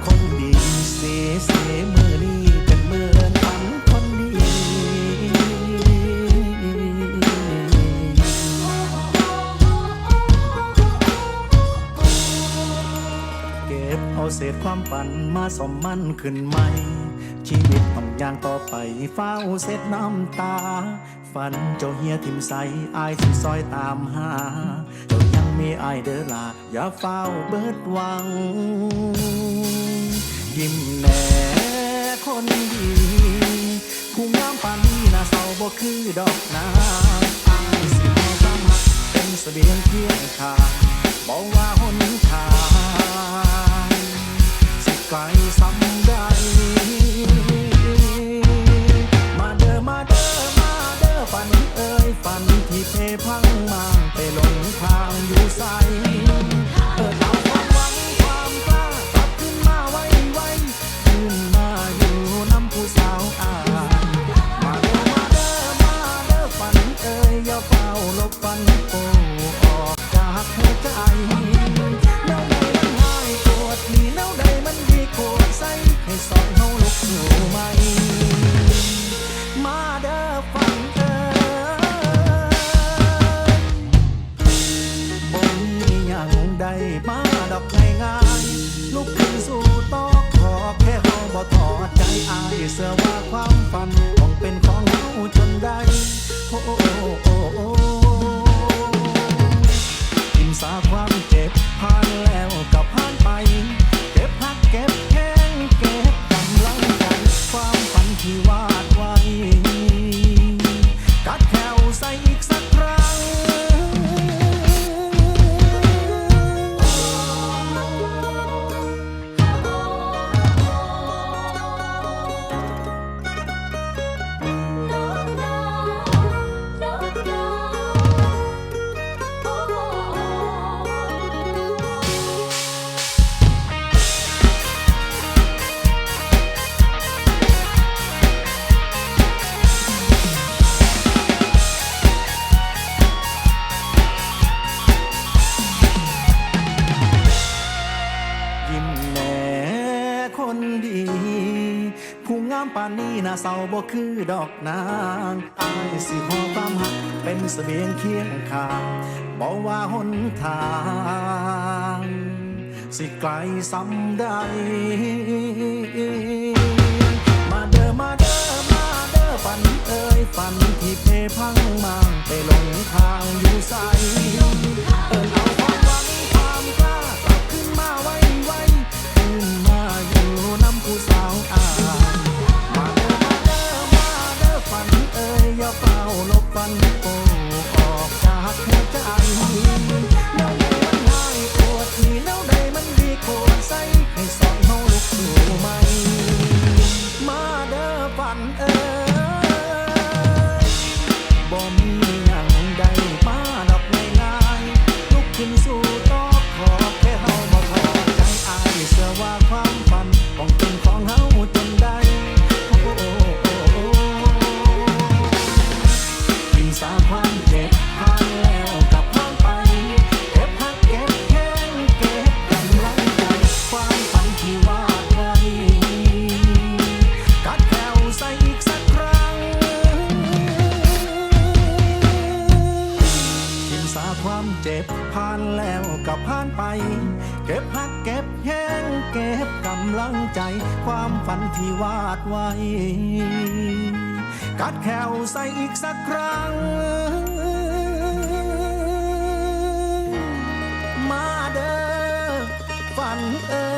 เสีเสียมือนี้เป็นเหมือนฝันคนดี เก็บเอาเศษความฝันมาสมมันขึ้นใหม่ ชีวิตต้องอย่างต่อไปเฝ้าเศษน้ำตา ฝันเจ้าเฮียทิมใสอายสิซอยตามหาเจ้ายังมีอายเด้อลาอย่าเฝ้าเบิดหวัง ยิ้มแน่คนดีผู้งามปานนี้น่าเศร้าบ่คือดอกนาอายสิขอความรักเป็นเสบียงเคียงข้าบอกว่าหนทางสิไกลสำใดมาเด้อมาเด้อมาเด้อฝันเอ้ยฝันที่เพพังมางไปห สาวอายมาเด้อมาเด้อมาเด้อฝันเอ้ยอย่าเฝ้าลบฝันโอ้ออกจากหัวใจแนวใดมันหายปวดนี่แนวใดมันดีโคตรใส่ให้สองเฮาลุกสู่ใหมมาเด้อฟังเอ้ยบ่มีหยังใดมาดอกง่ายๆลุก อดใจอายเสื้อว่าความฝันต้องเป็นของเราจนได้ โอ้โอ้โอ้โอ้ทิมสาความเจ็บผ่านแล้ว ยิ้มแหน่คนดี ผู้งามปานนี้น่าเศร้าบ่คือดอกนางอายสิหอความหักเป็นเสบียงเคียงข้างบอกว่าหนทาง สิไกลสำใด ความเจ็บผ่านแล้วก็ผ่านไป เก็บพักเก็บแห้งเก็บกำลังใจ ความฝันที่วาดไว้ กัดแขวใส่อีกสักครั้ง มาเด้อฝันเอ้